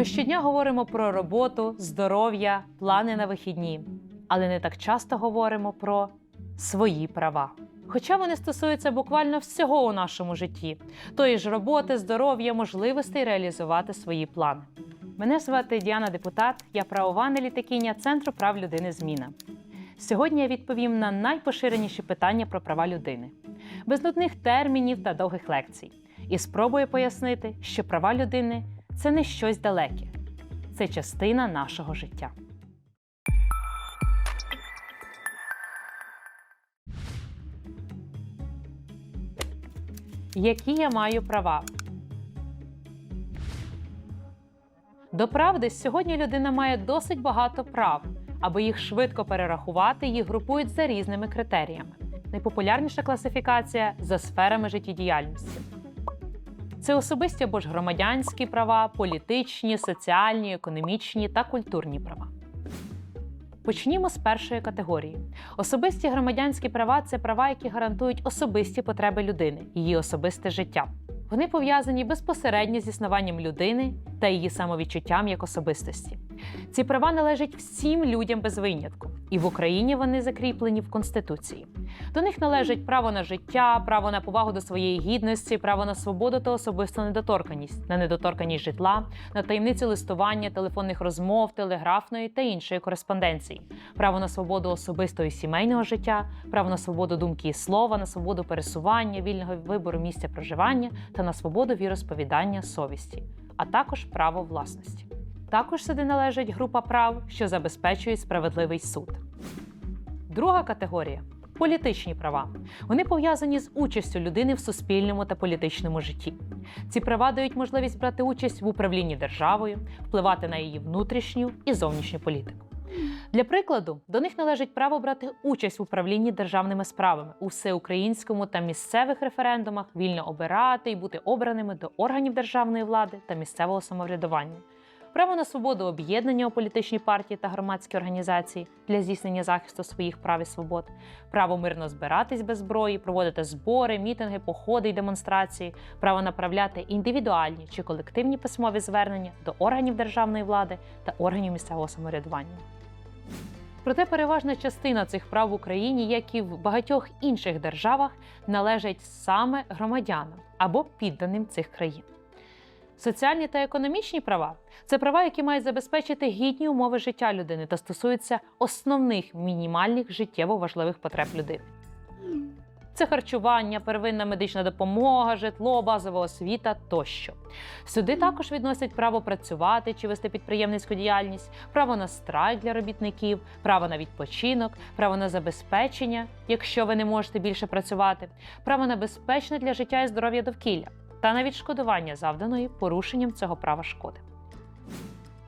Ми щодня говоримо про роботу, здоров'я, плани на вихідні, але не так часто говоримо про свої права. Хоча вони стосуються буквально всього у нашому житті, тої ж роботи, здоров'я, можливостей реалізувати свої плани. Мене звати Діана Депутат, я правова аналітикиня Центру прав людини Зміна. Сьогодні я відповім на найпоширеніші питання про права людини, без нудних термінів та довгих лекцій, і спробую пояснити, що права людини це не щось далеке, це частина нашого життя. Які я маю права? До правди, сьогодні людина має досить багато прав. Аби їх швидко перерахувати, їх групують за різними критеріями. Найпопулярніша класифікація за сферами життєдіяльності. Це особисті або ж громадянські права, політичні, соціальні, економічні та культурні права. Почнімо з першої категорії. Особисті громадянські права це права, які гарантують особисті потреби людини, її особисте життя. Вони пов'язані безпосередньо з існуванням людини та її самовідчуттям як особистості. Ці права належать всім людям без винятку, і в Україні вони закріплені в Конституції. До них належать право на життя, право на повагу до своєї гідності, право на свободу та особисту недоторканність, на недоторканність житла, на таємницю листування, телефонних розмов, телеграфної та іншої кореспонденції, право на свободу особистого і сімейного життя, право на свободу думки і слова, на свободу пересування, вільного вибору місця проживання та на свободу віросповідання совісті, а також право власності. Також сюди належить група прав, що забезпечують справедливий суд. Друга категорія політичні права. Вони пов'язані з участю людини в суспільному та політичному житті. Ці права дають можливість брати участь в управлінні державою, впливати на її внутрішню і зовнішню політику. Для прикладу, до них належить право брати участь в управлінні державними справами у всеукраїнському та місцевих референдумах, вільно обирати і бути обраними до органів державної влади та місцевого самоврядування право на свободу об'єднання у політичні партії та громадські організації для здійснення захисту своїх прав і свобод, право мирно збиратись без зброї, проводити збори, мітинги, походи й демонстрації, право направляти індивідуальні чи колективні письмові звернення до органів державної влади та органів місцевого самоврядування. Проте переважна частина цих прав в Україні, як і в багатьох інших державах, належать саме громадянам або підданим цих країн. Соціальні та економічні права це права, які мають забезпечити гідні умови життя людини та стосуються основних мінімальних життєво важливих потреб людини. Це харчування, первинна медична допомога, житло, базова освіта тощо. Сюди також відносять право працювати чи вести підприємницьку діяльність, право на страйк для робітників, право на відпочинок, право на забезпечення, якщо ви не можете більше працювати, право на безпечне для життя і здоров'я довкілля та на відшкодування завданої порушенням цього права шкоди.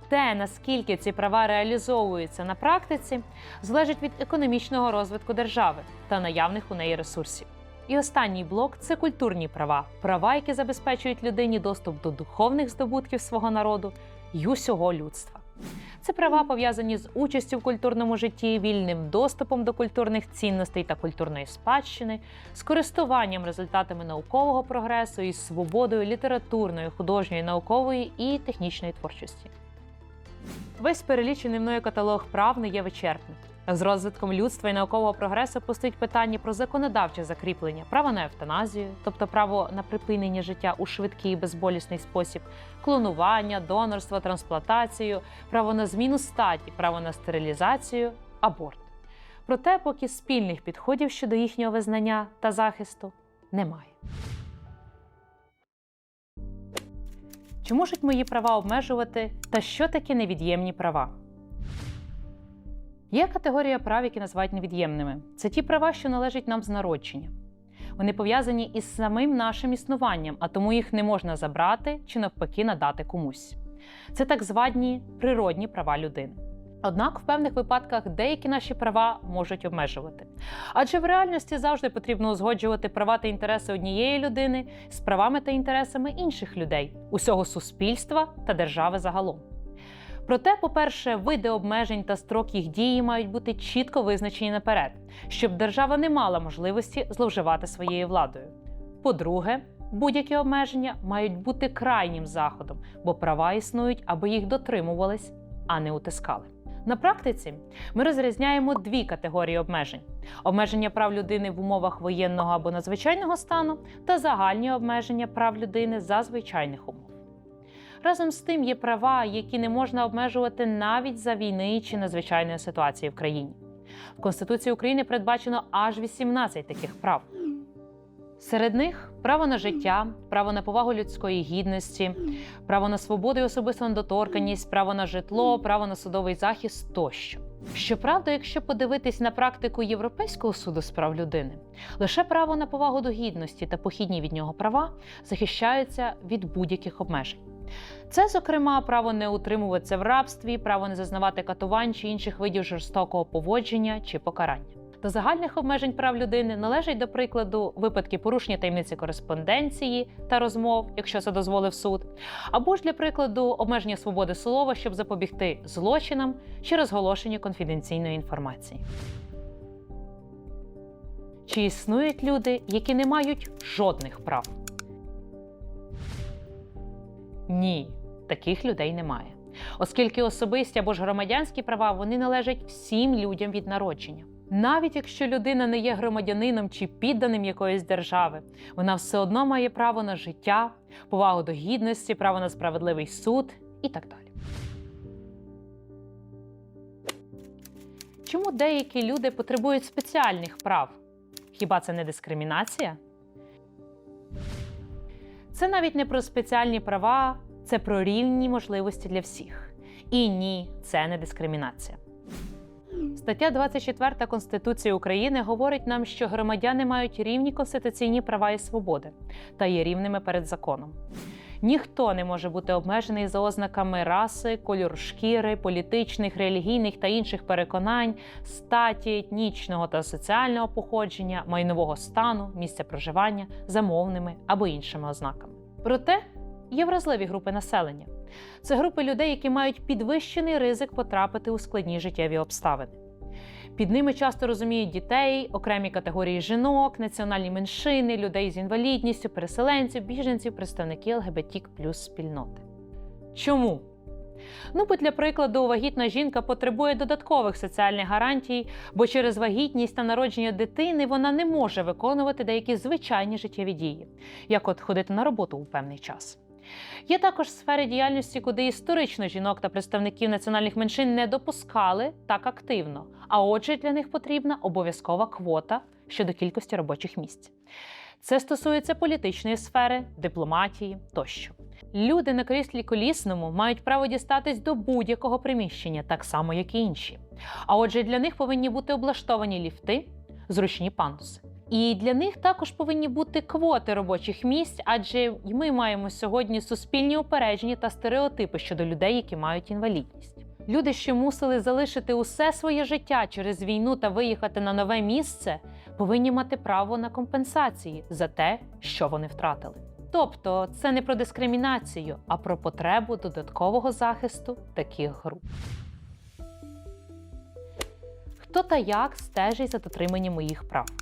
Те, наскільки ці права реалізовуються на практиці, залежить від економічного розвитку держави та наявних у неї ресурсів. І останній блок це культурні права, права, які забезпечують людині доступ до духовних здобутків свого народу й усього людства. Це права пов'язані з участю в культурному житті, вільним доступом до культурних цінностей та культурної спадщини, з користуванням результатами наукового прогресу і свободою літературної, художньої, наукової і технічної творчості. Весь перелічений мною каталог прав не є вичерпним. З розвитком людства і наукового прогресу постають питання про законодавче закріплення, право на евтаназію, тобто право на припинення життя у швидкий і безболісний спосіб, клонування, донорство, трансплантацію, право на зміну статі, право на стерилізацію, аборт. Проте, поки спільних підходів щодо їхнього визнання та захисту немає. Чи можуть мої права обмежувати та що таке невід'ємні права? Є категорія прав, які називають невід'ємними. Це ті права, що належать нам з народження. Вони пов'язані із самим нашим існуванням, а тому їх не можна забрати чи навпаки надати комусь. Це так звані природні права людини. Однак в певних випадках деякі наші права можуть обмежувати. Адже в реальності завжди потрібно узгоджувати права та інтереси однієї людини з правами та інтересами інших людей, усього суспільства та держави загалом. Проте, по-перше, види обмежень та строк їх дії мають бути чітко визначені наперед, щоб держава не мала можливості зловживати своєю владою. По-друге, будь-які обмеження мають бути крайнім заходом, бо права існують, аби їх дотримувались, а не утискали. На практиці ми розрізняємо дві категорії обмежень: обмеження прав людини в умовах воєнного або надзвичайного стану та загальні обмеження прав людини за звичайних умов. Разом з тим є права, які не можна обмежувати навіть за війни чи надзвичайної ситуації в країні. В Конституції України передбачено аж 18 таких прав. Серед них право на життя, право на повагу людської гідності, право на свободу і особисту недоторканність, право на житло, право на судовий захист тощо. Щоправда, якщо подивитись на практику Європейського суду з прав людини, лише право на повагу до гідності та похідні від нього права захищаються від будь-яких обмежень. Це, зокрема, право не утримуватися в рабстві, право не зазнавати катувань чи інших видів жорстокого поводження чи покарання. До загальних обмежень прав людини належать, до прикладу, випадки порушення таємниці кореспонденції та розмов, якщо це дозволив суд, або ж для прикладу обмеження свободи слова, щоб запобігти злочинам чи розголошенню конфіденційної інформації. Чи існують люди, які не мають жодних прав? Ні, таких людей немає. Оскільки особисті або ж громадянські права вони належать всім людям від народження. Навіть якщо людина не є громадянином чи підданим якоїсь держави, вона все одно має право на життя, повагу до гідності, право на справедливий суд і так далі. Чому деякі люди потребують спеціальних прав? Хіба це не дискримінація? Це навіть не про спеціальні права, це про рівні можливості для всіх. І ні, це не дискримінація. Стаття 24 Конституції України говорить нам, що громадяни мають рівні конституційні права і свободи та є рівними перед законом. Ніхто не може бути обмежений за ознаками раси, кольору шкіри, політичних, релігійних та інших переконань, статі, етнічного та соціального походження, майнового стану, місця проживання, замовними або іншими ознаками. Проте є вразливі групи населення. Це групи людей, які мають підвищений ризик потрапити у складні життєві обставини. Під ними часто розуміють дітей, окремі категорії жінок, національні меншини, людей з інвалідністю, переселенців, біженців, представників ЛГБТІК плюс спільноти. Чому? Ну, бо для прикладу, вагітна жінка потребує додаткових соціальних гарантій, бо через вагітність та народження дитини вона не може виконувати деякі звичайні життєві дії, як от ходити на роботу у певний час. Є також сфери діяльності, куди історично жінок та представників національних меншин не допускали так активно, а отже, для них потрібна обов'язкова квота щодо кількості робочих місць. Це стосується політичної сфери, дипломатії тощо. Люди на кріслі колісному мають право дістатись до будь-якого приміщення, так само, як і інші. А отже, для них повинні бути облаштовані ліфти, зручні пандуси. І для них також повинні бути квоти робочих місць, адже ми маємо сьогодні суспільні упередження та стереотипи щодо людей, які мають інвалідність. Люди, що мусили залишити усе своє життя через війну та виїхати на нове місце, повинні мати право на компенсації за те, що вони втратили. Тобто це не про дискримінацію, а про потребу додаткового захисту таких груп. Хто та як стежить за дотриманням моїх прав?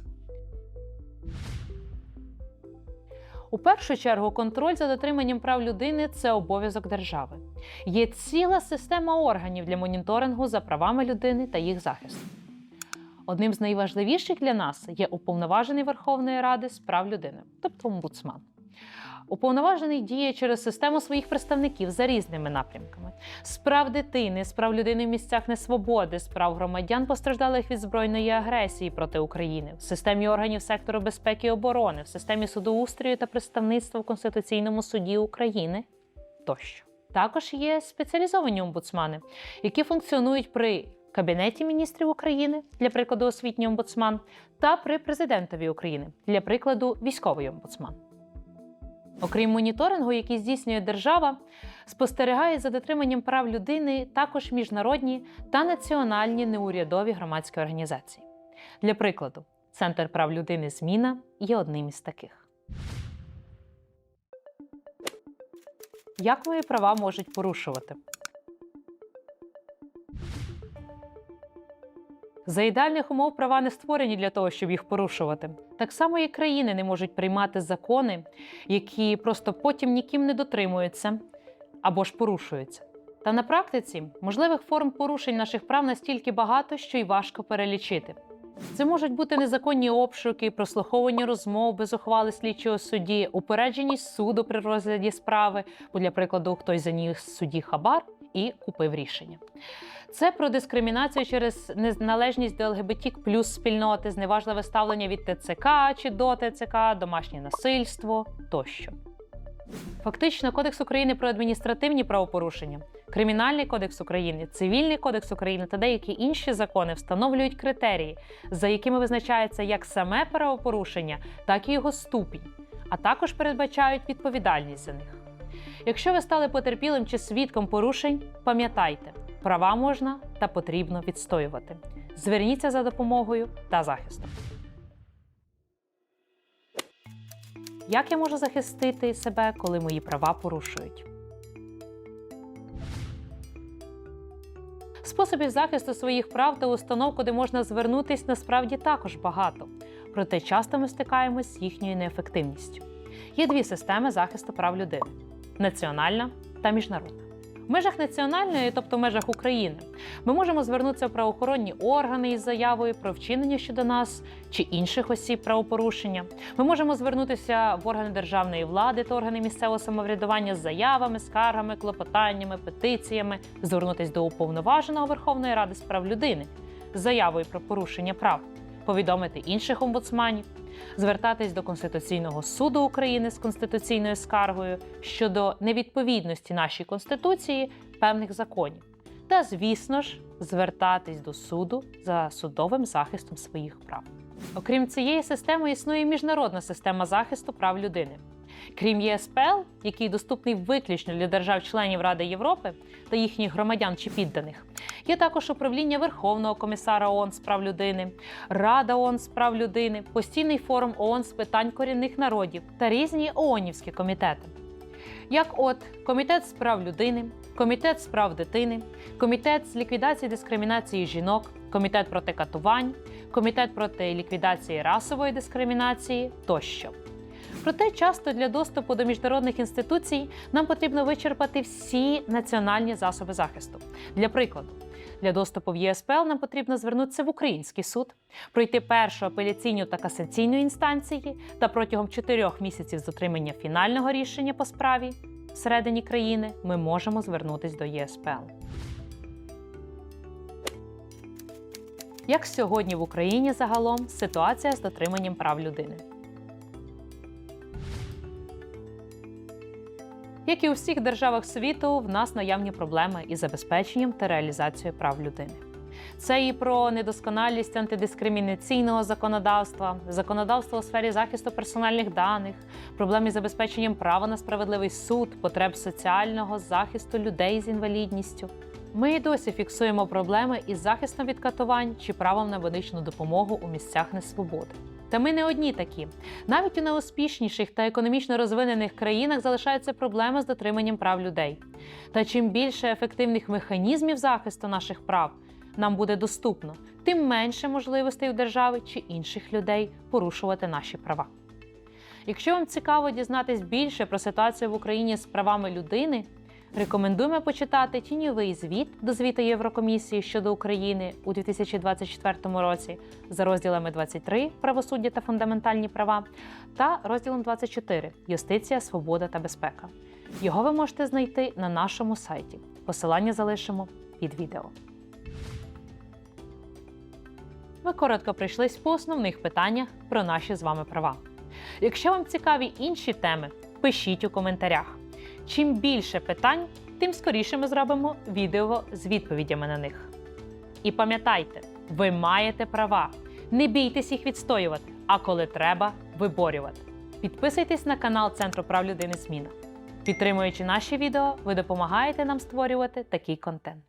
У першу чергу контроль за дотриманням прав людини це обов'язок держави. Є ціла система органів для моніторингу за правами людини та їх захисту. Одним з найважливіших для нас є уповноважений Верховної Ради з прав людини, тобто омбудсман. Уповноважений діє через систему своїх представників за різними напрямками: справ дитини, справ людини в місцях несвободи, справ громадян, постраждалих від збройної агресії проти України, в системі органів сектору безпеки і оборони, в системі судоустрою та представництва в Конституційному суді України тощо. Також є спеціалізовані омбудсмани, які функціонують при Кабінеті міністрів України, для прикладу, освітній омбудсман, та при президентові України, для прикладу, військовий омбудсман. Окрім моніторингу, який здійснює держава, спостерігає за дотриманням прав людини також міжнародні та національні неурядові громадські організації. Для прикладу, Центр прав людини Зміна є одним із таких. Як мої права можуть порушувати? За ідеальних умов права не створені для того, щоб їх порушувати. Так само і країни не можуть приймати закони, які просто потім ніким не дотримуються або ж порушуються. Та на практиці можливих форм порушень наших прав настільки багато, що й важко перелічити. Це можуть бути незаконні обшуки, прослуховування розмов без ухвали слідчого судді, упередженість суду при розгляді справи, бо для прикладу хтось заніс судді хабар і купив рішення. Це про дискримінацію через неналежність до ЛГБТ плюс спільноти, зневажливе ставлення від ТЦК чи до ТЦК, домашнє насильство тощо. Фактично, Кодекс України про адміністративні правопорушення, Кримінальний кодекс України, Цивільний кодекс України та деякі інші закони встановлюють критерії, за якими визначається як саме правопорушення, так і його ступінь, а також передбачають відповідальність за них. Якщо ви стали потерпілим чи свідком порушень, пам'ятайте, права можна та потрібно відстоювати. Зверніться за допомогою та захистом. Як я можу захистити себе, коли мої права порушують? Способів захисту своїх прав та установ, куди можна звернутись, насправді також багато. Проте часто ми стикаємось з їхньою неефективністю. Є дві системи захисту прав людини: національна та міжнародна. В межах національної, тобто в межах України, ми можемо звернутися в правоохоронні органи із заявою про вчинення щодо нас чи інших осіб правопорушення. Ми можемо звернутися в органи державної влади та органи місцевого самоврядування з заявами, скаргами, клопотаннями, петиціями, звернутися до уповноваженого Верховної Ради з прав людини з заявою про порушення прав, повідомити інших омбудсманів, звертатись до Конституційного суду України з конституційною скаргою щодо невідповідності нашій конституції певних законів. Та, звісно ж, звертатись до суду за судовим захистом своїх прав. Окрім цієї системи, існує міжнародна система захисту прав людини. Крім ЄСПЛ, який доступний виключно для держав-членів Ради Європи та їхніх громадян чи підданих, є також управління Верховного комісара ООН з прав людини, Рада ООН з прав людини, постійний форум ООН з питань корінних народів та різні ООНівські комітети. Як от Комітет з прав людини, Комітет з прав дитини, Комітет з ліквідації дискримінації жінок, Комітет проти катувань, Комітет проти ліквідації расової дискримінації тощо. Проте часто для доступу до міжнародних інституцій нам потрібно вичерпати всі національні засоби захисту. Для прикладу, для доступу в ЄСПЛ нам потрібно звернутися в український суд, пройти першу апеляційну та касаційну інстанції та протягом 4 місяців з отримання фінального рішення по справі всередині країни ми можемо звернутися до ЄСПЛ. Як сьогодні в Україні загалом ситуація з дотриманням прав людини? Як і у всіх державах світу, в нас наявні проблеми із забезпеченням та реалізацією прав людини. Це і про недосконалість антидискримінаційного законодавства, законодавство у сфері захисту персональних даних, проблеми з забезпеченням права на справедливий суд, потреб соціального захисту людей з інвалідністю. Ми і досі фіксуємо проблеми із захистом від катувань чи правом на медичну допомогу у місцях несвободи. Та ми не одні такі. Навіть у найуспішніших та економічно розвинених країнах залишаються проблеми з дотриманням прав людей. Та чим більше ефективних механізмів захисту наших прав нам буде доступно, тим менше можливостей у держави чи інших людей порушувати наші права. Якщо вам цікаво дізнатись більше про ситуацію в Україні з правами людини, рекомендуємо почитати тіньовий звіт до звіту Єврокомісії щодо України у 2024 році за розділами 23 правосуддя та фундаментальні права та розділом 24 Юстиція, свобода та безпека. Його ви можете знайти на нашому сайті. Посилання залишимо під відео. Ми коротко прийшлись по основних питаннях про наші з вами права. Якщо вам цікаві інші теми, пишіть у коментарях. Чим більше питань, тим скоріше ми зробимо відео з відповідями на них. І пам'ятайте, ви маєте права. Не бійтесь їх відстоювати, а коли треба, виборювати. Підписуйтесь на канал Центру прав людини Зміна. Підтримуючи наші відео, ви допомагаєте нам створювати такий контент.